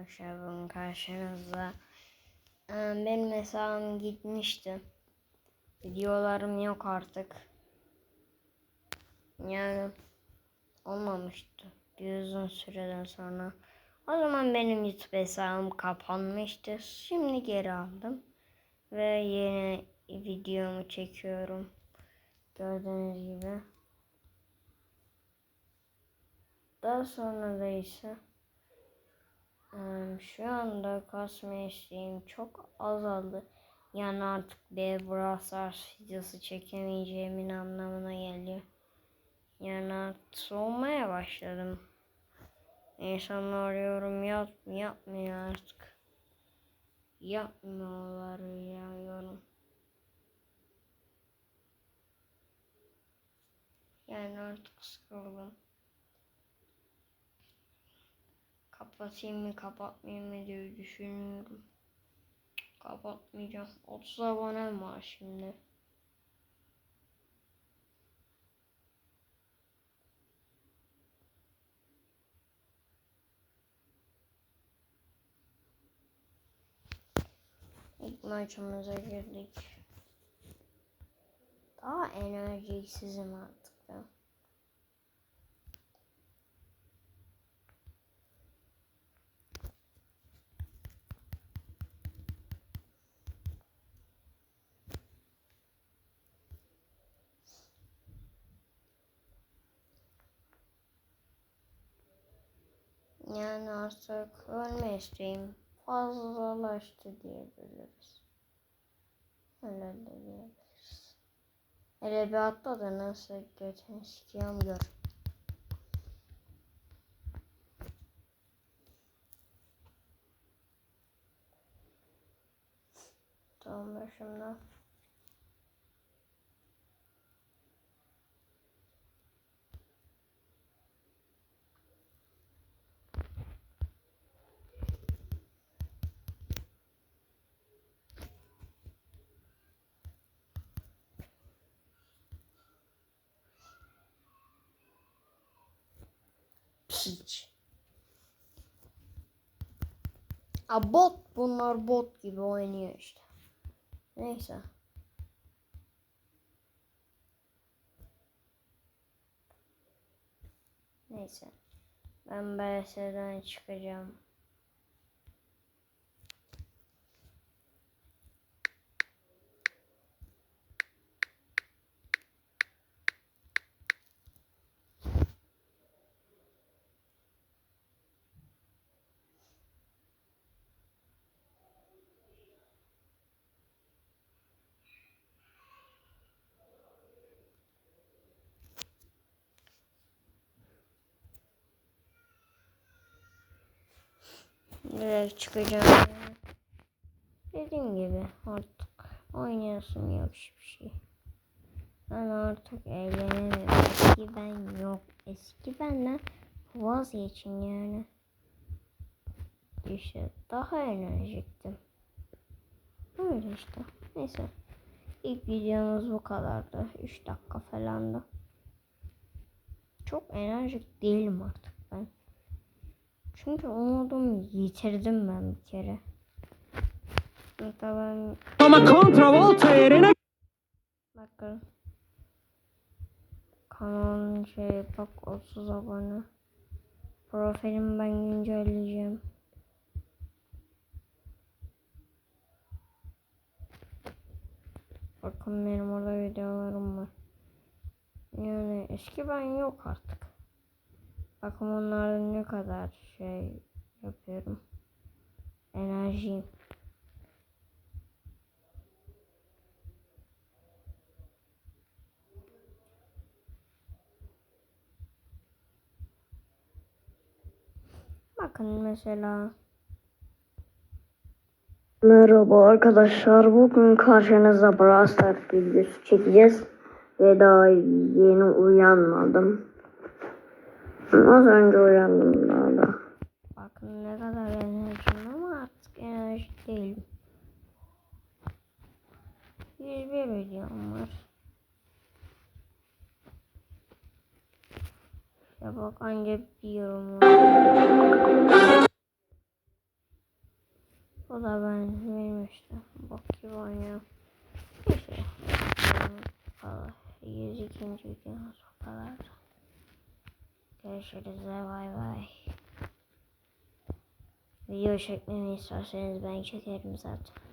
arkadaşlar bugün karşınızda. Ee, Benim hesabım gitmişti. Videolarım yok artık. Yani olmamıştı. Bir uzun süreden sonra. O zaman benim YouTube hesabım kapanmıştı. Şimdi geri aldım. Ve yeni videomu çekiyorum. Gördüğünüz gibi. Daha sonra da ise Şu anda kasma isteğim çok azaldı. Yani artık bir Brawl videosu çekemeyeceğimin anlamına geliyor. Yani artık soğumaya başladım. İnsanlar yorum yap yapmıyor artık. Yapmıyorlar ya yorum. Yani artık sıkıldım. Kapatayım mı kapatmayayım mı diye düşünüyorum. Kapatmayacağım. 30 abonem var şimdi. İlk maçımıza girdik. Daha enerjiksizim artık ben. Yani artık ölme isteğim fazlalaştı diyebiliriz. Öyle de diyebiliriz. Atla da nasıl götünü sikiyorum gör. Tamam başımda. Piç. A bot bunlar bot gibi oynuyor işte. Neyse. Neyse. Ben BS'den çıkacağım. Direkt çıkacağım. Dediğim gibi artık oynayasım yok hiçbir şey. Ben artık eğlenemiyorum. Eski ben yok. Eski benden vazgeçin yani. İşte daha enerjiktim. Öyle işte. Neyse. İlk videomuz bu kadardı. 3 dakika falan da. Çok enerjik değilim artık. Çünkü umudumu yitirdim ben bir kere. Hatta ben Ama kontravolta yerine bakın. Kanalın şey bak 30 abone. Profilimi ben güncelleyeceğim. Bakın benim orada videolarım var. Yani eski ben yok artık. Bakın onlarda ne kadar şey yapıyorum. Enerjiyim. Bakın mesela. Merhaba arkadaşlar. Bugün karşınızda Brawl Stars videosu çekeceğiz. Ve daha yeni uyanmadım. Az önce uyandım daha da. Bakın ne kadar enerjim ama artık enerji değilim. 101 videom var. Ya bak anca bir yorum var. O da ben bilmiştim. Bak gibi oynuyor. Neyse. Valla 102. gün o kadar. Görüşürüz bay bay. Video çekmemi isterseniz ben çekerim zaten.